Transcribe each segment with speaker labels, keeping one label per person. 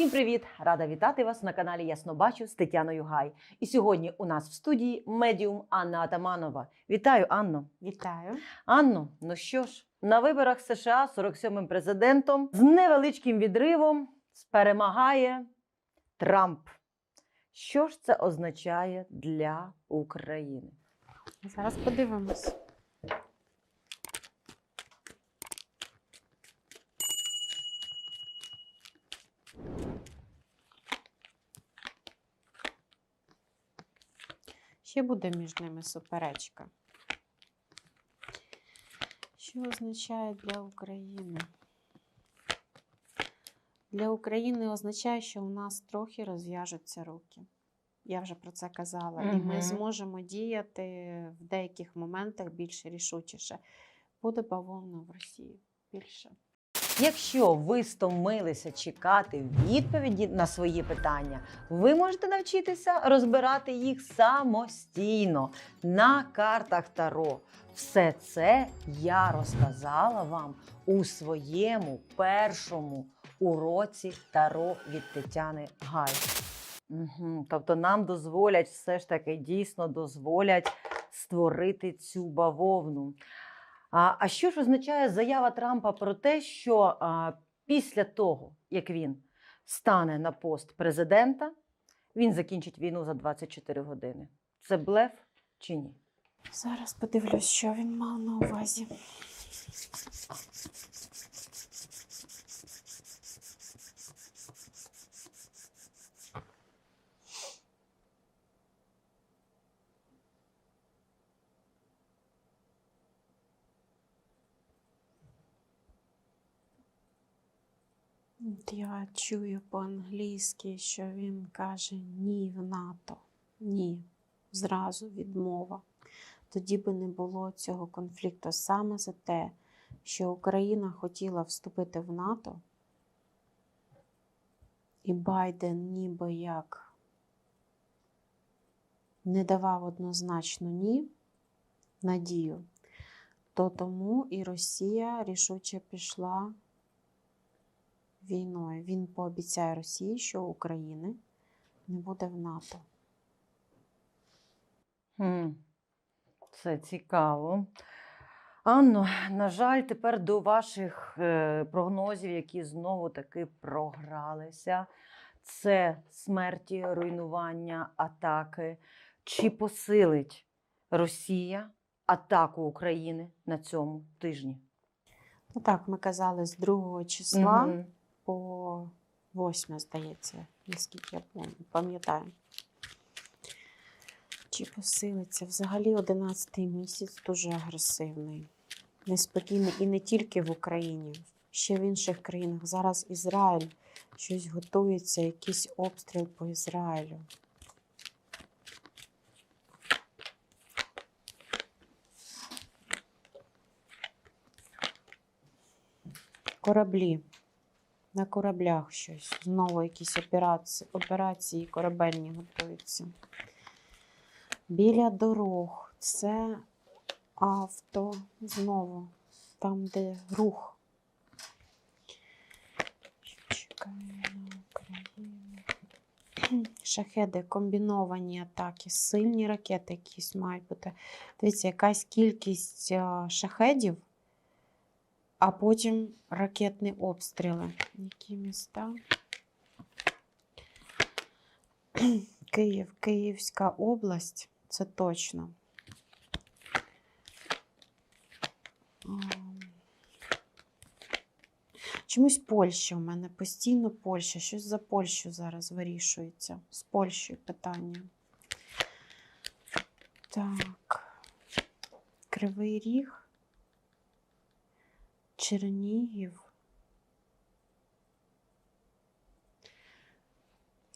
Speaker 1: Всім привіт! Рада вітати вас на каналі Ясно Бачу з Тетяною Гай. І сьогодні у нас в студії медіум Анна Атаманова. Вітаю, Анно.
Speaker 2: Вітаю.
Speaker 1: Анно, ну що ж, на виборах США 47-м президентом з невеличким відривом перемагає Трамп. Що ж це означає для України?
Speaker 2: Зараз подивимось. Ще буде між ними суперечка. Що означає для України? Для України означає, що у нас трохи розв'яжуться руки. Я вже про це казала. І ми зможемо діяти в деяких моментах більш рішучіше. Буде бавовна в Росії більше.
Speaker 1: Якщо ви стомилися чекати відповіді на свої питання, ви можете навчитися розбирати їх самостійно на картах Таро. Все це я розказала вам у своєму першому уроці Таро від Тетяни Гай. Угу. Тобто нам дозволять все ж таки дійсно дозволять створити цю бавовну. А, а що ж означає заява Трампа про те, що а, після того, як він стане на пост президента, він закінчить війну за 24 години? Це блеф чи ні?
Speaker 2: Зараз подивлюсь, що він мав на увазі. Я чую по-англійськи, що він каже ні в НАТО. Ні. Зразу відмова. Тоді би не було цього конфлікту саме за те, що Україна хотіла вступити в НАТО, і Байден ніби як не давав однозначно ні надію, то тому і Росія рішуче пішла війною. Він пообіцяє Росії, що України не буде в НАТО.
Speaker 1: Це цікаво. Анно, на жаль, тепер до ваших е, прогнозів, які знову таки програлися. Це смерті, руйнування, атаки. Чи посилить Росія атаку України на цьому тижні?
Speaker 2: Ну так, ми казали з 2 числа
Speaker 1: Мгм.
Speaker 2: 8, здається, наскільки я пам'ятаю. Чи посилиться? Взагалі 11 місяць дуже агресивний, неспокійний і не тільки в Україні, ще в інших країнах. Зараз Ізраїль щось готується, якийсь обстріл по Ізраїлю. Кораблі. На кораблях щось. Знову якісь операції, операції корабельні готуються. Біля дорог. Це авто. Знову. Там, де рух. Чекаю на Україну. Шахеди, комбіновані атаки, сильні ракети якісь мають бути. Дивіться, якась кількість шахедів, а потім ракетні обстріли. Які міста? Київ, Київська область, це точно. Чомусь Польща у мене постійно Польща. Щось за Польщу зараз вирішується. З Польщею питання. Так. Кривий Ріг. Чернігів.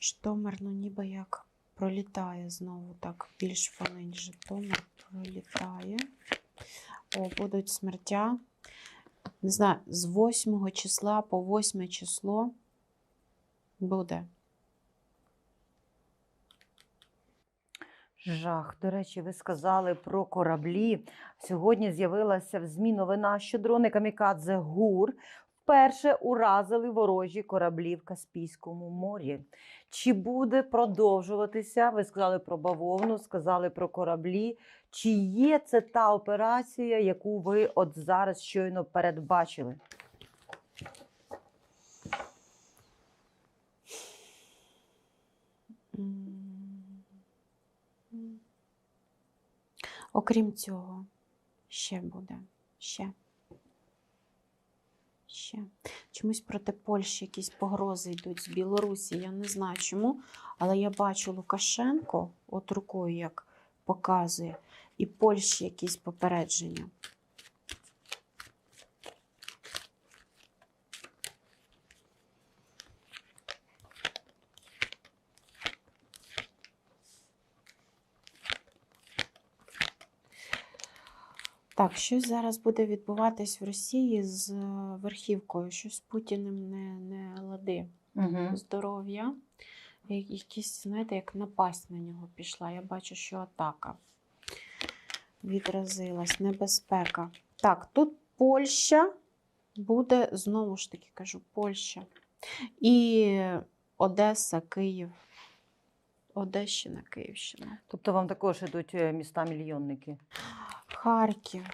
Speaker 2: Житомир, ну ніби як пролітає знову так. Більш фонить Житомир пролітає. О, будуть смертя. Не знаю, з 8 числа по 8 число буде.
Speaker 1: Жах. До речі, ви сказали про кораблі. Сьогодні з'явилася в ЗМІ новина, що дрони Камікадзе ГУР вперше уразили ворожі кораблі в Каспійському морі. Чи буде продовжуватися? Ви сказали про бавовну, сказали про кораблі. Чи є це та операція, яку ви от зараз щойно передбачили?
Speaker 2: Окрім цього, ще буде. Ще. Ще. Чомусь проти Польщі якісь погрози йдуть з Білорусі. Я не знаю чому, але я бачу Лукашенко, от рукою як показує, і Польщі якісь попередження. Так, щось зараз буде відбуватись в Росії з е, верхівкою, щось з Путіним не, не лади.
Speaker 1: Угу.
Speaker 2: Здоров'я. Якісь, знаєте, як напасть на нього пішла. Я бачу, що атака відразилась, небезпека. Так, тут Польща буде, знову ж таки кажу, Польща. І Одеса, Київ. Одещина, Київщина.
Speaker 1: Тобто вам також ідуть е, міста-мільйонники.
Speaker 2: Харків.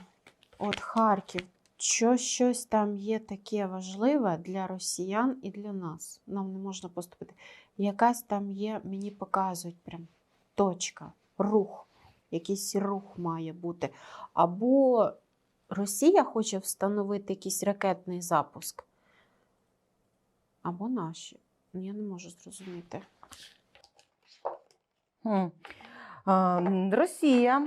Speaker 2: От Харків. Що щось там є таке важливе для росіян і для нас. Нам не можна поступити. Якась там є, мені показують прям точка, рух. Якийсь рух має бути. Або Росія хоче встановити якийсь ракетний запуск, або наші. Я не можу зрозуміти.
Speaker 1: Росія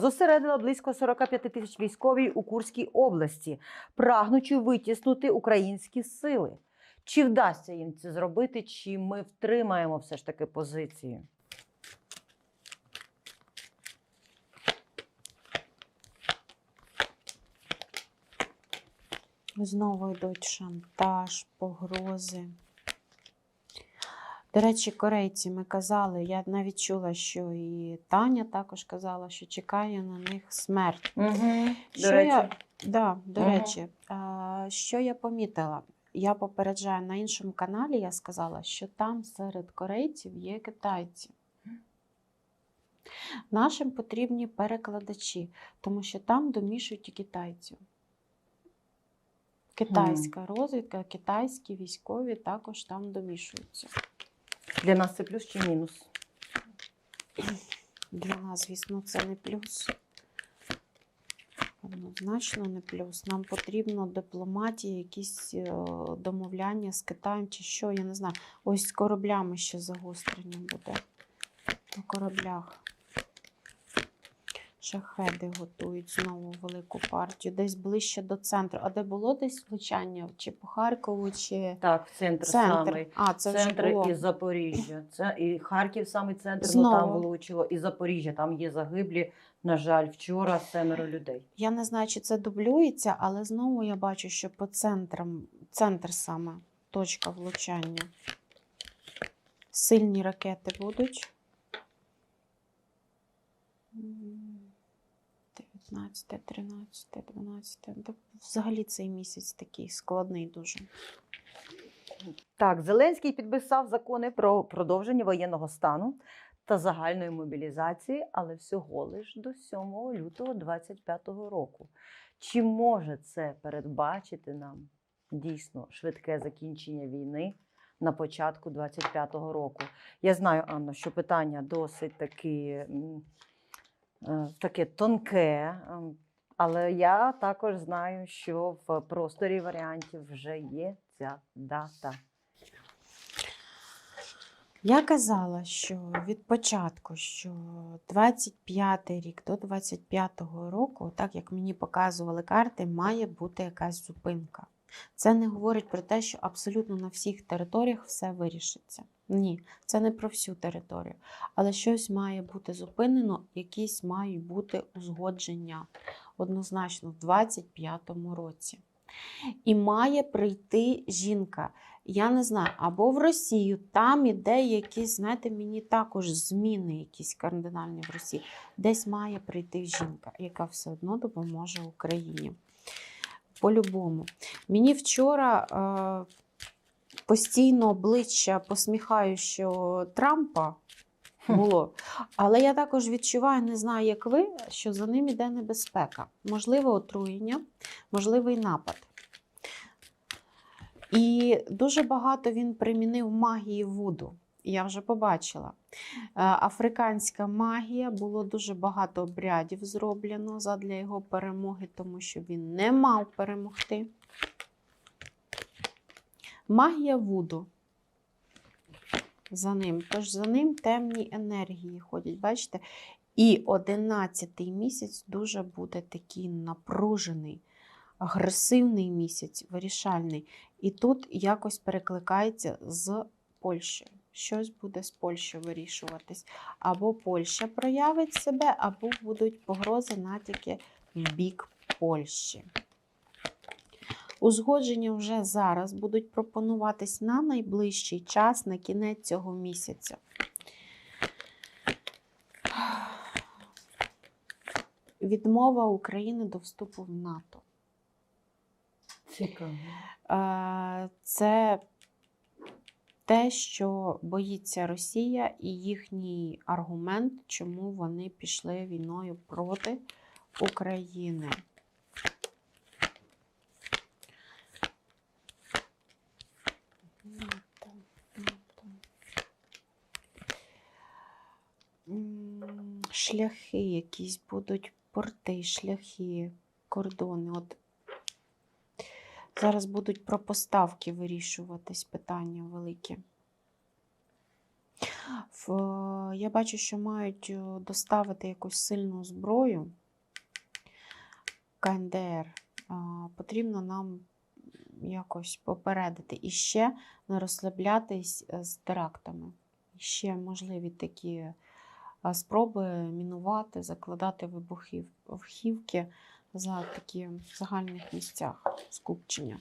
Speaker 1: зосередила близько 45 тисяч військовій у Курській області, прагнучи витіснути українські сили. Чи вдасться їм це зробити, чи ми втримаємо все ж таки позиції?
Speaker 2: Знову йдуть шантаж, погрози. До речі, корейці ми казали, я навіть чула, що і Таня також казала, що чекає на них смерть.
Speaker 1: Угу.
Speaker 2: Що я, да, до
Speaker 1: Мгм.
Speaker 2: речі, а, що я помітила? Я попереджаю на іншому каналі, я сказала, що там серед корейців є китайці. Нашим потрібні перекладачі, тому що там домішують і китайців. Китайська розвідка, китайські військові також там домішуються.
Speaker 1: Для нас це плюс чи мінус?
Speaker 2: Для нас, звісно, це не плюс. Однозначно не плюс. Нам потрібно дипломатія, якісь е, домовляння з Китаєм чи що, я не знаю. Ось з кораблями ще загострення буде. На кораблях. Шахеди готують знову велику партію, десь ближче до центру. А де було десь влучання? Чи по Харкову, чи
Speaker 1: Так, центр,
Speaker 2: центр?
Speaker 1: самий.
Speaker 2: А, це вже
Speaker 1: Центр
Speaker 2: було.
Speaker 1: і Запоріжжя. Це і Харків самий центр, ну там влучило, і Запоріжжя. Там є загиблі. На жаль, вчора семеро людей.
Speaker 2: Я не знаю, чи це дублюється, але знову я бачу, що по центрам, центр саме, точка влучання. Сильні ракети будуть. 19, 13, 12. Да, Взагалі цей місяць такий складний дуже.
Speaker 1: Так, Зеленський підписав закони про продовження воєнного стану та загальної мобілізації, але всього лиш до 7 лютого 2025 року. Чи може це передбачити нам дійсно швидке закінчення війни на початку 2025 року? Я знаю, Анно, що питання досить таки, таке тонке. ем, Але я також знаю, що в просторі варіантів вже є ця дата.
Speaker 2: Я казала, що від початку, що 25 рік до 25-го року, так як мені показували карти, має бути якась зупинка. Це не говорить про те, що абсолютно на всіх територіях все вирішиться. Ні, це не про всю територію. Але щось має бути зупинено, якісь мають бути узгодження однозначно в 25-му році. І має прийти жінка. Я не знаю, або в Росію, там іде якісь, знаєте, мені також зміни, якісь кардинальні в Росії. Десь має прийти жінка, яка все одно допоможе Україні. По-любому. Мені вчора е, постійно обличчя посміхаючого Трампа було. Але я також відчуваю, не знаю, як ви, що за ним іде небезпека. Можливо, отруєння, можливий напад. І дуже багато він примінив магії Вуду. Я вже побачила. Е, Африканська магія було дуже багато обрядів зроблено задля його перемоги, тому що він не мав перемогти. Магія Вуду за ним. Тож за ним темні енергії ходять, бачите? І одинадцятий місяць дуже буде такий напружений, агресивний місяць, вирішальний. І тут якось перекликається з Польщею. Щось буде з Польщею вирішуватись. Або Польща проявить себе, або будуть погрози натяки в бік Польщі. Узгодження вже зараз будуть пропонуватись на найближчий час, на кінець цього місяця. Відмова України до вступу в НАТО.
Speaker 1: Цікаво.
Speaker 2: Е, Це те, що боїться Росія, і їхній аргумент, чому вони пішли війною проти України. Шляхи якісь будуть, порти, шляхи, кордони. От Зараз будуть про поставки вирішуватись питання великі. В, я бачу, що мають е, доставити якусь сильну зброю КНДР. Потрібно нам якось попередити і ще не розслаблятись е, з терактами. Ще можливі такі спроби мінувати, закладати вибухівки за такі в загальних місцях скупчення.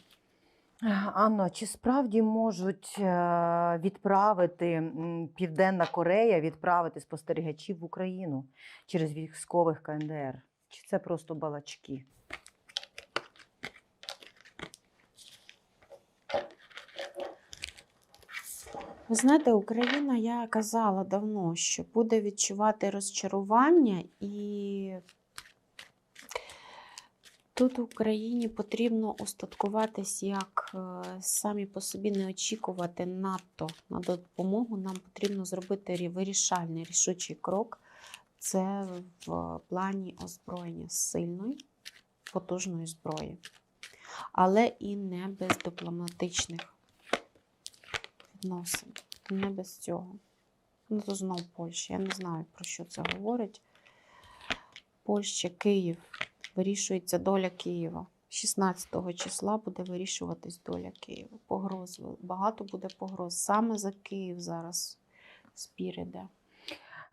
Speaker 1: Анно, чи справді можуть е, відправити Південна Корея відправити спостерігачів в Україну через військових КНДР? Чи це просто балачки?
Speaker 2: Ви знаєте, Україна, я казала давно, що буде відчувати розчарування, і тут Україні потрібно устаткуватись, як е, самі по собі не очікувати надто на допомогу. Нам потрібно зробити вирішальний рішучий крок. Це в плані озброєння сильної, потужної зброї, але і не без дипломатичних відносин. Не без цього. Ну, то знов Польща. Я не знаю, про що це говорить. Польща, Київ. Вирішується доля Києва. 16 числа буде вирішуватись доля Києва. Погроз. Багато буде погроз. Саме за Київ зараз спір іде.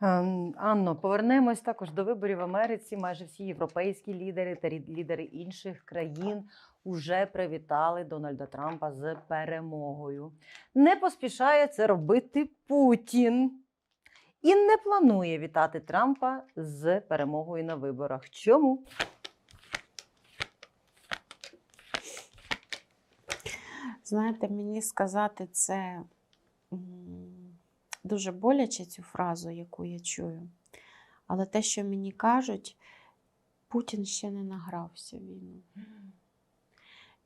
Speaker 1: Ем, Анно, повернемось також до виборів в Америці. Майже всі європейські лідери та лідери інших країн уже привітали Дональда Трампа з перемогою. Не поспішає це робити Путін і не планує вітати Трампа з перемогою на виборах. Чому?
Speaker 2: Знаєте, мені сказати це дуже боляче цю фразу, яку я чую. Але те, що мені кажуть, Путін ще не награвся війну.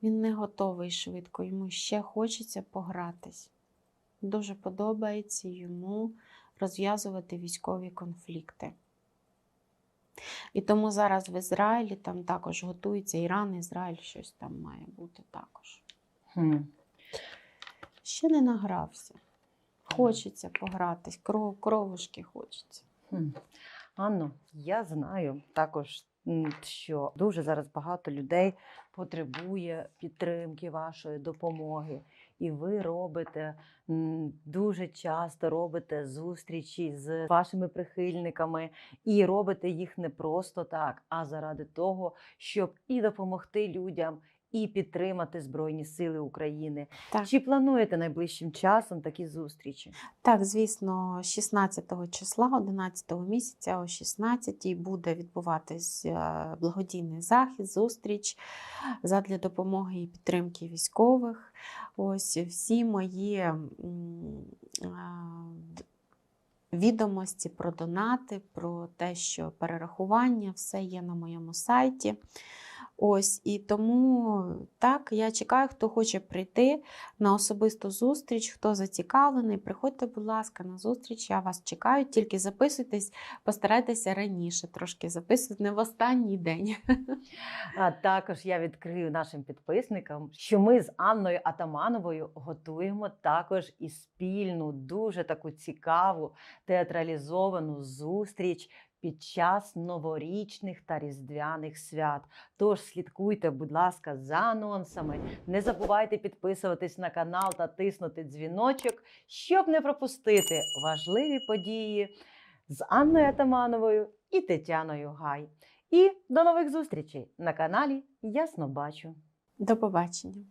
Speaker 2: Він не готовий швидко, йому ще хочеться погратись. Дуже подобається йому розв'язувати військові конфлікти. І тому зараз в Ізраїлі там також готується Іран, Ізраїль, щось там має бути також.
Speaker 1: Хм.
Speaker 2: Ще не награвся. Хочеться погратись, кров, кровушки хочеться.
Speaker 1: Хм. Анно, я знаю також, що дуже зараз багато людей потребує підтримки вашої допомоги. І ви робите дуже часто робите зустрічі з вашими прихильниками, і робите їх не просто так, а заради того, щоб і допомогти людям, і підтримати Збройні Сили України.
Speaker 2: Так.
Speaker 1: Чи плануєте найближчим часом такі зустрічі?
Speaker 2: Так, звісно, 16 числа, 11 місяця о 16 буде відбуватись е, благодійний захід, зустріч задля допомоги і підтримки військових. Ось всі мої е, відомості про донати, про те, що перерахування, все є на моєму сайті. Ось і тому так, я чекаю, хто хоче прийти на особисту зустріч, хто зацікавлений, приходьте, будь ласка, на зустріч. Я вас чекаю. Тільки записуйтесь, постарайтеся раніше трошки записувати, не в останній день.
Speaker 1: А також я відкрию нашим підписникам, що ми з Анною Атамановою готуємо також і спільну, дуже таку цікаву театралізовану зустріч під час новорічних та різдвяних свят. Тож слідкуйте, будь ласка, за анонсами. Не забувайте підписуватись на канал та тиснути дзвіночок, щоб не пропустити важливі події з Анною Атамановою і Тетяною Гай. І до нових зустрічей на каналі Ясно Бачу.
Speaker 2: До побачення.